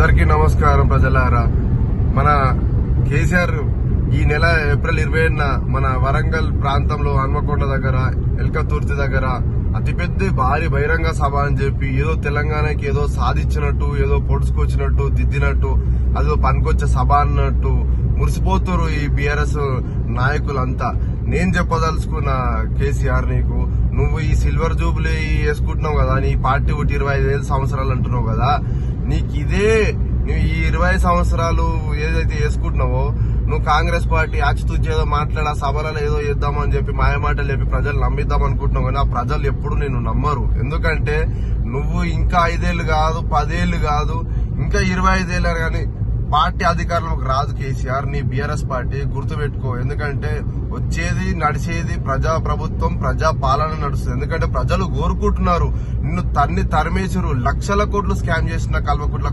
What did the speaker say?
అందరికీ నమస్కారం ప్రజలారా. మన కేసీఆర్ ఈ నెల ఏప్రిల్ ఇరవై ఏడున మన వరంగల్ ప్రాంతంలో హన్మకొండ దగ్గర ఎల్కతుర్తి దగ్గర అతిపెద్ద భారీ బహిరంగ సభ అని చెప్పి ఏదో తెలంగాణకి ఏదో సాధించినట్టు ఏదో పొడుచుకొచ్చినట్టు దిద్దినట్టు అదో పనికొచ్చే సభ అన్నట్టు మురిసిపోతురు ఈ బీఆర్ఎస్ నాయకులంతా. నేను చెప్పదలుచుకున్న కేసీఆర్ నీకు నువ్వు ఈ సిల్వర్ జూబ్లీ వేసుకుంటున్నావు కదా నీ పార్టీ ఒకటి ఇరవై ఐదు సంవత్సరాలు అంటున్నావు కదా నీకు ఇదే ఇరవై సంవత్సరాలు ఏదైతే వేసుకుంటున్నావో నువ్వు కాంగ్రెస్ పార్టీ ఆచితూచి ఏదో మాట్లాడా సభలలో ఏదో చేద్దామని చెప్పి మాయమాటలు చెప్పి ప్రజలు నమ్మిద్దాం అనుకుంటున్నావు కానీ ఆ ప్రజలు ఎప్పుడు నేను నమ్మరు. ఎందుకంటే నువ్వు ఇంకా ఐదేళ్ళు కాదు పదేళ్ళు కాదు ఇంకా ఇరవై ఐదేళ్ళు కానీ పార్టీ అధికారంలోకి రాదు కేసీఆర్. నీ బీఆర్ఎస్ పార్టీ గుర్తుపెట్టుకో. ఎందుకంటే వచ్చేది నడిచేది ప్రజా ప్రభుత్వం ప్రజా పాలన నడుస్తుంది. ఎందుకంటే ప్రజలు కోరుకుంటున్నారు. నిన్ను తన్ని తరిమేసురు లక్షల కోట్లు స్కామ్ చేసిన కల్వకుట్ల